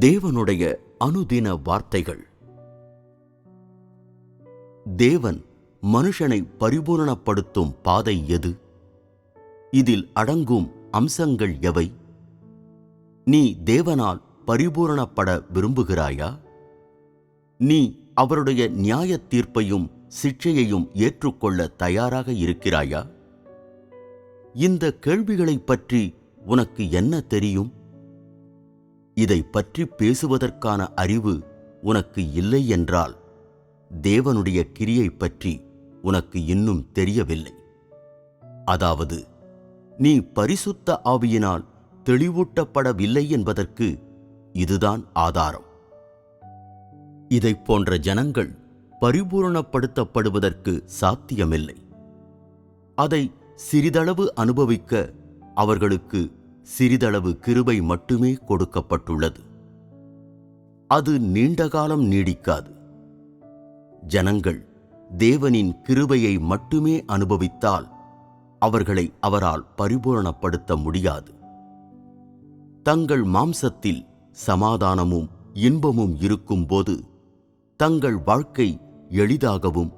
தேவனுடைய அனுதின வார்த்தைகள். தேவன் மனுஷனை பரிபூரணப்படுத்தும் பாதை எது? இதில் அடங்கும் அம்சங்கள் எவை? நீ தேவனால் பரிபூரணப்பட விரும்புகிறாயா? நீ அவருடைய நியாய தீர்ப்பையும் சிக்ஷையையும் ஏற்றுக்கொள்ள தயாராக இருக்கிறாயா? இந்த கேள்விகளைப் பற்றி உனக்கு என்ன தெரியும்? இதை பற்றி பேசுவதற்கான அறிவு உனக்கு இல்லை என்றால் தேவனுடைய கிரியை பற்றி உனக்கு இன்னும் தெரியவில்லை. அதாவது நீ பரிசுத்த ஆவியினால் தெளிவூட்டப்படவில்லை என்பதற்கு இதுதான் ஆதாரம். இதைப் போன்ற ஜனங்கள் பரிபூரணப்படுத்தப்படுவதற்கு சாத்தியமில்லை. அதை சிறிதளவு அனுபவிக்க அவர்களுக்கு சிறிதளவு கிருபை மட்டுமே கொடுக்கப்பட்டுள்ளது. அது நீண்ட காலம் நீடிக்காது. ஜனங்கள் தேவனின் கிருபையை மட்டுமே அனுபவித்தால் அவர்களை அவரால் பரிபூரணப்படுத்த முடியாது. தங்கள் மாம்சத்தில் சமாதானமும் இன்பமும் இருக்கும்போது தங்கள் வாழ்க்கை எளிதாகவும்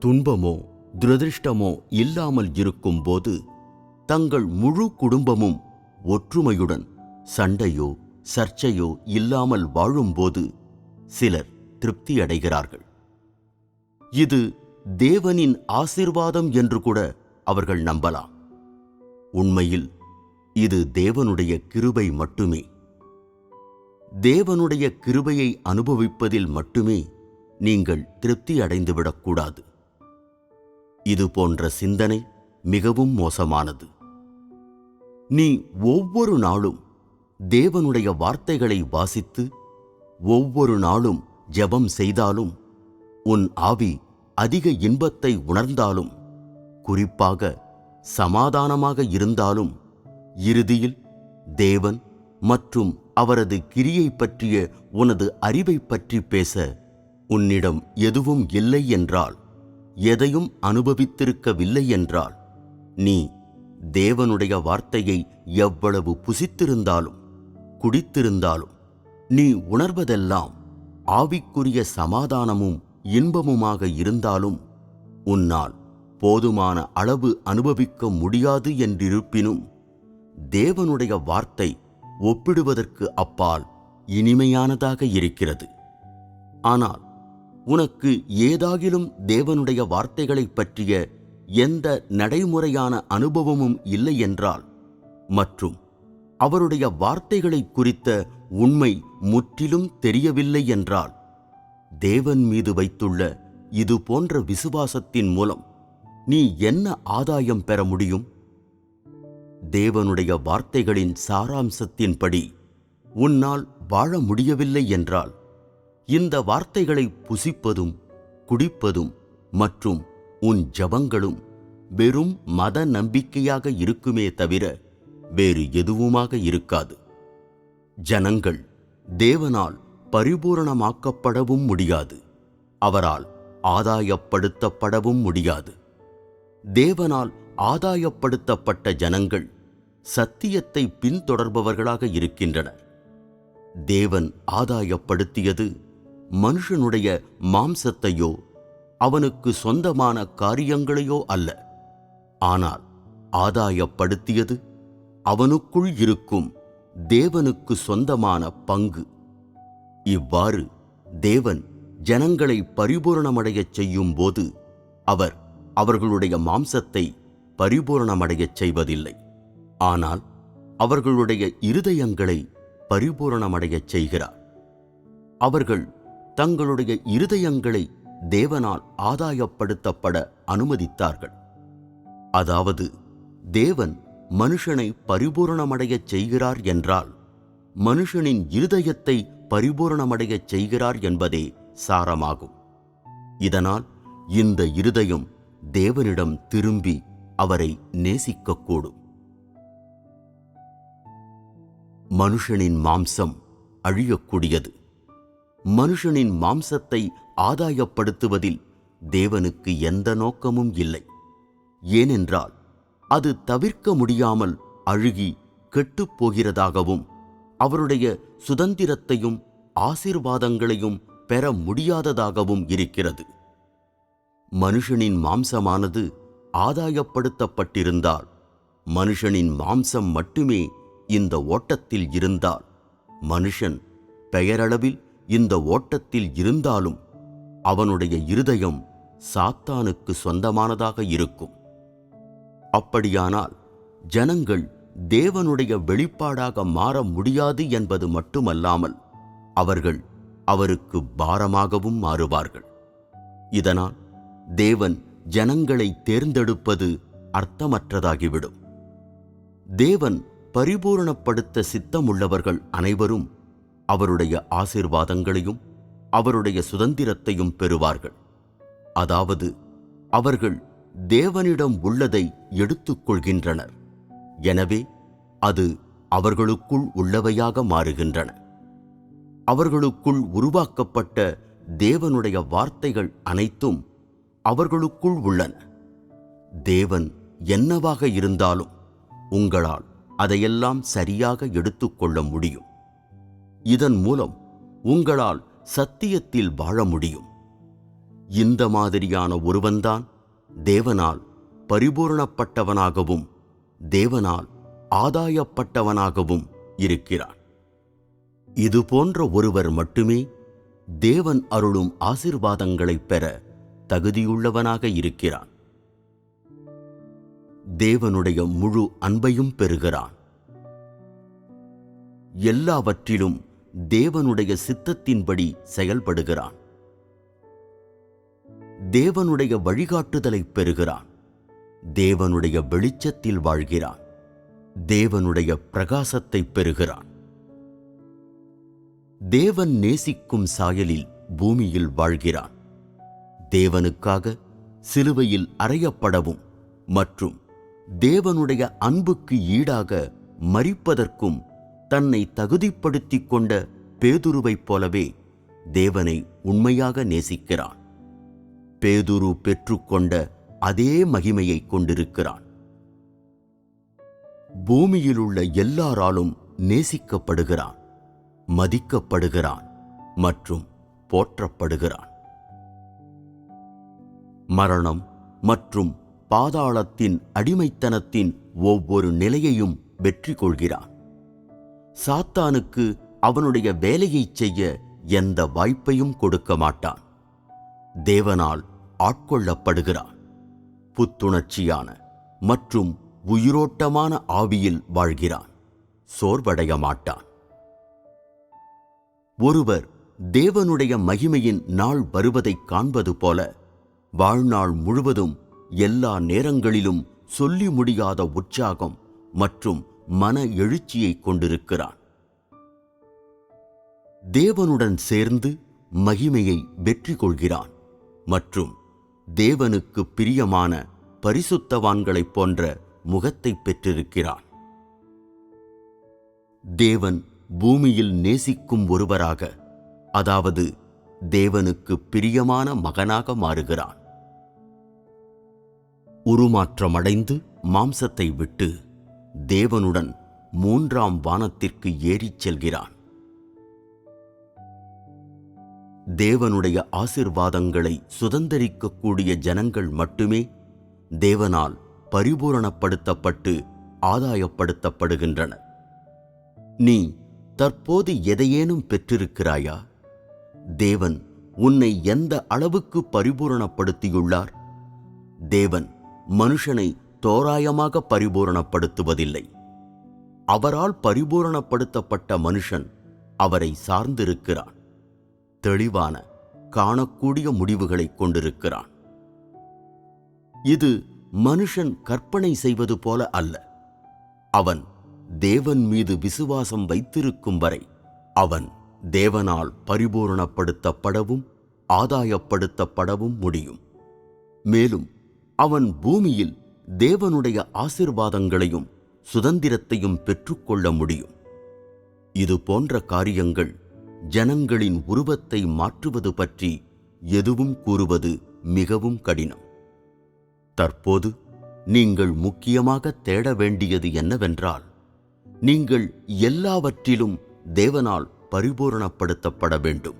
துன்பமோ துரதிருஷ்டமோ இல்லாமல் இருக்கும்போது தங்கள் முழு குடும்பமும் ஒற்றுமையுடன் சண்டையோ சர்ச்சையோ இல்லாமல் வாழும்போது சிலர் திருப்தி அடைகிறார்கள் இது தேவனின் ஆசீர்வாதம் என்று கூட அவர்கள் நம்பலாம். உண்மையில் இது தேவனுடைய கிருபை மட்டுமே. தேவனுடைய கிருபையை அனுபவிப்பதில் மட்டுமே நீங்கள் திருப்தி அடைந்துவிடக்கூடாது இது போன்ற சிந்தனை மிகவும் மோசமானது. நீ ஒவ்வொரு நாளும் தேவனுடைய வார்த்தைகளை வாசித்து ஒவ்வொரு நாளும் ஜெபம் செய்தாலும் உன் ஆவி அதிக இன்பத்தை உணர்ந்தாலும் குறிப்பாக சமாதானமாக இருந்தாலும் இறுதியில் தேவன் மற்றும் அவரது கிரியை பற்றிய உனது அறிவை பற்றி பேச உன்னிடம் எதுவும் இல்லை என்றால் எதையும் அனுபவித்திருக்கவில்லை என்றால் நீ தேவனுடைய வார்த்தையை எவ்வளவு புசித்திருந்தாலும் குடித்திருந்தாலும் நீ உணர்வதெல்லாம் ஆவிக்குரிய சமாதானமும் இன்பமுமாக இருந்தாலும் உன்னால் போதுமான அளவு அனுபவிக்க முடியாது என்றிருப்பினும் தேவனுடைய வார்த்தை ஒப்பிடுவதற்கு அப்பால் இனிமையானதாக இருக்கிறது. ஆனால் உனக்கு ஏதாகிலும் தேவனுடைய வார்த்தைகளைப் பற்றிய எந்த நடைமுறையான அனுபவமும் இல்லை என்றால் மற்றும் அவருடைய வார்த்தைகளை குறித்த உண்மை முற்றிலும் தெரியவில்லை என்றால் தேவன் மீது வைத்துள்ள இது போன்ற விசுவாசத்தின் மூலம் நீ என்ன ஆதாயம் பெற முடியும்? தேவனுடைய வார்த்தைகளின் சாராம்சத்தின்படி உன்னால் வாழ முடியவில்லை என்றால் இந்த வார்த்தைகளை புசிப்பதும் குடிப்பதும் மற்றும் உன் ஜபங்களும் வெறும் மத நம்பிக்கையாக இருக்குமே தவிர வேறு எதுவுமாக இருக்காது. ஜனங்கள் தேவனால் பரிபூரணமாக்கப்படவும் முடியாது. அவரால் ஆதாயப்படுத்தப்படவும் முடியாது. தேவனால் ஆதாயப்படுத்தப்பட்ட ஜனங்கள் சத்தியத்தை பின்தொடர்பவர்களாக இருக்கின்றனர். தேவன் ஆதாயப்படுத்தியது மனுஷனுடைய மாம்சத்தையோ அவனுக்கு சொந்தமான காரியங்களையோ அல்ல. ஆனால் ஆதாயப்படுத்தியது அவனுக்குள் இருக்கும் தேவனுக்கு சொந்தமான பங்கு. இவ்வாறு தேவன் ஜனங்களை பரிபூரணமடையச் செய்யும்போது அவர் அவர்களுடைய மாம்சத்தை பரிபூரணமடையச் செய்வதில்லை. ஆனால் அவர்களுடைய இருதயங்களை பரிபூரணமடையச் செய்கிறார். அவர்கள் தங்களுடைய இருதயங்களை தேவனால் ஆதாயப்படுத்தப்பட அனுமதித்தார்கள். அதாவது தேவன் மனுஷனை பரிபூரணமடையச் செய்கிறார் என்றால் மனுஷனின் இருதயத்தை பரிபூரணமடையச் செய்கிறார் என்பதே சாரமாகும். இதனால் இந்த இருதயம் தேவனிடம் திரும்பி அவரை நேசிக்கக்கூடும். மனுஷனின் மாம்சம் அழியக்கூடியது. மனுஷனின் மாம்சத்தை ஆதாயப்படுத்துவதில் தேவனுக்கு எந்த நோக்கமும் இல்லை. ஏனென்றால் அது தவிர்க்க முடியாமல் அழுகி கெட்டுப் போகிறதாகவும் அவருடைய சுதந்திரத்தையும் ஆசீர்வாதங்களையும் பெற முடியாததாகவும் இருக்கிறது. மனுஷனின் மாம்சமானது ஆதாயப்படுத்தப்பட்டிருந்தால் மனுஷனின் மாம்சம் மட்டுமே இந்த ஓட்டத்தில் இருந்தால் மனுஷன் பெயரளவில் இந்த ஓட்டத்தில் இருந்தாலும் அவனுடைய இருதயம் சாத்தானுக்கு சொந்தமானதாக இருக்கும். அப்படியானால் ஜனங்கள் தேவனுடைய வெளிப்பாடாக மாற முடியாது என்பது மட்டுமல்லாமல் அவர்கள் அவருக்கு பாரமாகவும் மாறுவார்கள். இதனால் தேவன் ஜனங்களை தேர்ந்தெடுப்பது அர்த்தமற்றதாகிவிடும். தேவன் பரிபூரணப்படுத்த சித்தமுள்ளவர்கள் அனைவரும் அவருடைய ஆசீர்வாதங்களையும் அவருடைய சுதந்திரத்தையும் பெறுவார்கள். அதாவது அவர்கள் தேவனிடம் உள்ளதை எடுத்துக்கொள்கின்றனர் எனவே அது அவர்களுக்குள் உள்ளவையாக மாறுகின்றன. அவர்களுக்குள் உருவாக்கப்பட்ட தேவனுடைய வார்த்தைகள் அனைத்தும் அவர்களுக்குள் உள்ளன. தேவன் என்னவாக இருந்தாலும் உங்களால் அதையெல்லாம் சரியாக எடுத்துக்கொள்ள முடியும். இதன் மூலம் உங்களால் சத்தியத்தில் வாழ முடியும். இந்த மாதிரியான ஒருவன்தான் தேவனால் பரிபூரணப்பட்டவனாகவும் தேவனால் ஆதாயப்பட்டவனாகவும் இருக்கிறான் இது போன்ற ஒருவர் மட்டுமே தேவன் அருளும் ஆசிர்வாதங்களைப் பெற தகுதியுள்ளவனாக இருக்கிறான் தேவனுடைய முழு அன்பையும் பெறுகிறான் எல்லாவற்றிலும் தேவனுடைய சித்தத்தின்படி செயல்படுகிறான். தேவனுடைய வழிகாட்டுதலை பெறுகிறான். தேவனுடைய வெளிச்சத்தில் வாழ்கிறான். தேவனுடைய பிரகாசத்தை பெறுகிறான். தேவன் நேசிக்கும் சாயலில் பூமியில் வாழ்கிறான். தேவனுக்காக சிலுவையில் அறையப்படவும் மற்றும் தேவனுடைய அன்புக்கு ஈடாக மறிப்பதற்கும் தன்னை தகுதிப்படுத்திக் கொண்ட பேதுருவைப் போலவே தேவனை உண்மையாக நேசிக்கிறான். பேதுரு பெற்றுக்கொண்ட அதே மகிமையை கொண்டிருக்கிறான். பூமியிலுள்ள எல்லாராலும் நேசிக்கப்படுகிறான் மதிக்கப்படுகிறான் மற்றும் போற்றப்படுகிறான். மரணம் மற்றும் பாதாளத்தின் அடிமைத்தனத்தின் ஒவ்வொரு நிலையையும் வெற்றி கொள்கிறான் சாத்தானுக்கு அவனுடைய வேலையைச் செய்ய எந்த வாய்ப்பையும் கொடுக்க மாட்டான். தேவனால் ஆட்கொள்ளப்படுகிறான். புத்துணர்ச்சியான மற்றும் உயிரோட்டமான ஆவியில் வாழ்கிறான். சோர்வடைய மாட்டான். ஒருவர் தேவனுடைய மகிமையின் நாள் வருவதைக் காண்பது போல வாழ்நாள் முழுவதும் எல்லா நேரங்களிலும் சொல்லி முடியாத உற்சாகம் மற்றும் மன எழுச்சியை கொண்டிருக்கிறான். தேவனுடன் சேர்ந்து மகிமையை வெற்றி கொள்கிறான் மற்றும் தேவனுக்கு பிரியமான பரிசுத்தவான்களைப் போன்ற முகத்தை பெற்றிருக்கிறான். தேவன் பூமியில் நேசிக்கும் ஒருவராக அதாவது தேவனுக்கு பிரியமான மகனாக மாறுகிறான். உருமாற்றமடைந்து மாம்சத்தை விட்டு தேவனுடன் மூன்றாம் வானத்திற்கு ஏறிச் செல்கிறான். தேவனுடைய ஆசிர்வாதங்களை சுதந்தரிக்கக்கூடிய ஜனங்கள் மட்டுமே தேவனால் பரிபூரணப்படுத்தப்பட்டு ஆதாயப்படுத்தப்படுகின்றனர். நீ தற்போது எதையேனும் பெற்றிருக்கிறாயா? தேவன் உன்னை எந்த அளவுக்கு பரிபூரணப்படுத்தியுள்ளார்? தேவன் மனுஷனை தோராயமாக பரிபூரணப்படுத்துவதில்லை. அவரால் பரிபூரணப்படுத்தப்பட்ட மனுஷன் அவரை சார்ந்திருக்கிறான். தெளிவான காணக்கூடிய முடிவுகளை கொண்டிருக்கிறான். இது மனுஷன் கற்பனை செய்வது போல அல்ல. அவன் தேவன் மீது விசுவாசம் வைத்திருக்கும் வரை அவன் தேவனால் பரிபூரணப்படுத்தப்படவும் ஆதாயப்படுத்தப்படவும் முடியும். மேலும் அவன் பூமியில் தேவனுடைய ஆசிர்வாதங்களையும் சுதந்திரத்தையும் பெற்றுக்கொள்ள முடியும். இது போன்ற காரியங்கள் ஜனங்களின் உருவத்தை மாற்றுவது பற்றி எதுவும் கூறுவது மிகவும் கடினம். தற்போது நீங்கள் முக்கியமாக தேட வேண்டியது என்னவென்றால் நீங்கள் எல்லாவற்றிலும் தேவனால் பரிபூரணப்படுத்தப்பட வேண்டும்.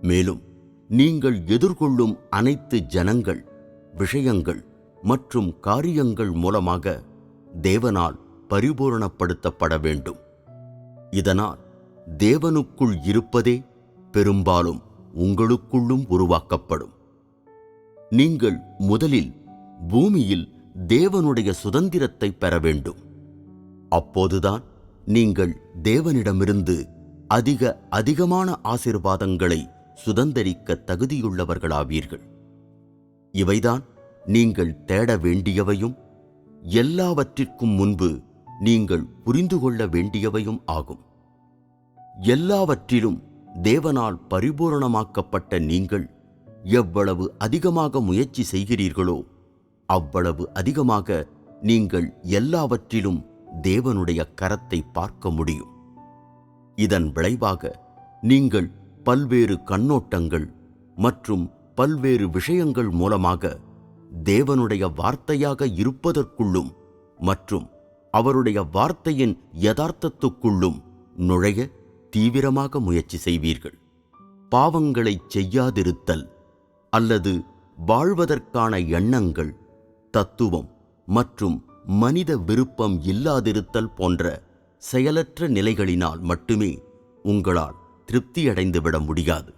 மேலும் நீங்கள் எதிர்கொள்ளும் அனைத்து ஜனங்கள் விஷயங்கள் மற்றும் காரியங்கள் மூலமாக தேவனால் பரிபூரணப்படுத்தப்பட வேண்டும். இதனால் தேவனுக்குள் இருப்பதே பெரும்பாலும் உங்களுக்குள்ளும் உருவாக்கப்படும். நீங்கள் முதலில் பூமியில் தேவனுடைய சுதந்திரத்தை பெற வேண்டும். அப்போதுதான் நீங்கள் தேவனிடமிருந்து அதிக அதிகமான ஆசீர்வாதங்களை சுதந்திரிக்க தகுதியுள்ளவர்களாவீர்கள். இவைதான் நீங்கள் தேட வேண்டியவையும் எல்லாவற்றிற்கும் முன்பு நீங்கள் புரிந்து கொள்ள வேண்டியவையும் ஆகும். எல்லாவற்றிலும் தேவனால் பரிபூரணமாக்கப்பட்ட நீங்கள் எவ்வளவு அதிகமாக முயற்சி செய்கிறீர்களோ அவ்வளவு அதிகமாக நீங்கள் எல்லாவற்றிலும் தேவனுடைய கரத்தை பார்க்க முடியும். இதன் விளைவாக நீங்கள் பல்வேறு கண்ணோட்டங்கள் மற்றும் பல்வேறு விஷயங்கள் மூலமாக தேவனுடைய வார்த்தையாக இருப்பதற்குள்ளும் மற்றும் அவருடைய வார்த்தையின் யதார்த்தத்துக்குள்ளும் நுழைய தீவிரமாக முயற்சி செய்வீர்கள். பாவங்களைச் செய்யாதிருத்தல் அல்லது வாழ்வதற்கான எண்ணங்கள் தத்துவம் மற்றும் மனித விருப்பம் இல்லாதிருத்தல் போன்ற செயலற்ற நிலைகளினால் மட்டுமே உங்களால் திருப்தியடைந்துவிட முடியாது.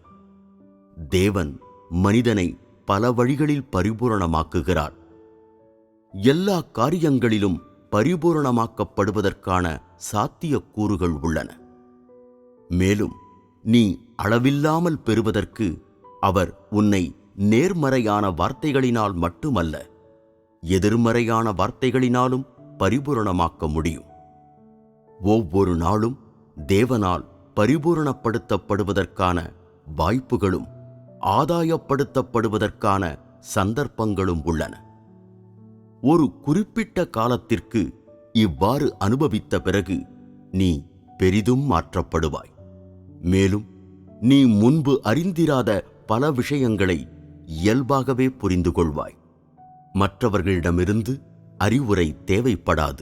தேவன் மனிதனை பல வழிகளில் பரிபூரணமாக்குகிறார். எல்லா காரியங்களிலும் பரிபூரணமாக்கப்படுவதற்கான சாத்தியக்கூறுகள் உள்ளன. மேலும் நீ அளவில்லாமல் பெறுவதற்கு அவர் உன்னை நேர்மறையான வார்த்தைகளினால் மட்டுமல்ல எதிர்மறையான வார்த்தைகளினாலும் பரிபூரணமாக்க முடியும். ஒவ்வொரு நாளும் தேவனால் பரிபூரணப்படுத்தப்படுவதற்கான வாய்ப்புகளும் ஆதாயப்படுத்தப்படுவதற்கான சந்தர்ப்பங்களும் உள்ளன. ஒரு குறிப்பிட்ட காலத்திற்கு இவ்வாறு அனுபவித்த பிறகு நீ பெரிதும் மாற்றப்படுவாய். மேலும் நீ முன்பு அறிந்திராத பல விஷயங்களை இயல்பாகவே புரிந்து கொள்வாய் மற்றவர்களிடமிருந்து அறிவுரை தேவைப்படாது.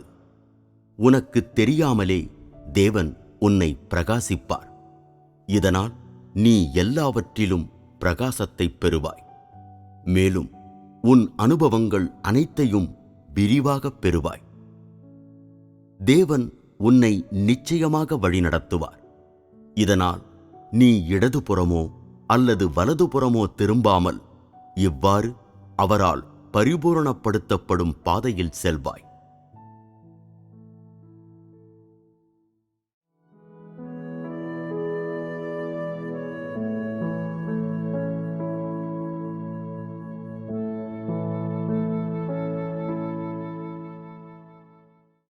உனக்கு தெரியாமலே தேவன் உன்னை பிரகாசிப்பார். இதனால் நீ எல்லாவற்றிலும் பிரகாசத்தைப் பெறுவாய். மேலும் உன் அனுபவங்கள் அனைத்தையும் விரிவாகப் பெறுவாய். தேவன் உன்னை நிச்சயமாக வழிநடத்துவார். இதனால் நீ இடதுபுறமோ அல்லது வலதுபுறமோ திரும்பாமல் இவ்வாறு அவரால் பரிபூரணப்படுத்தப்படும் பாதையில் செல்வாய்.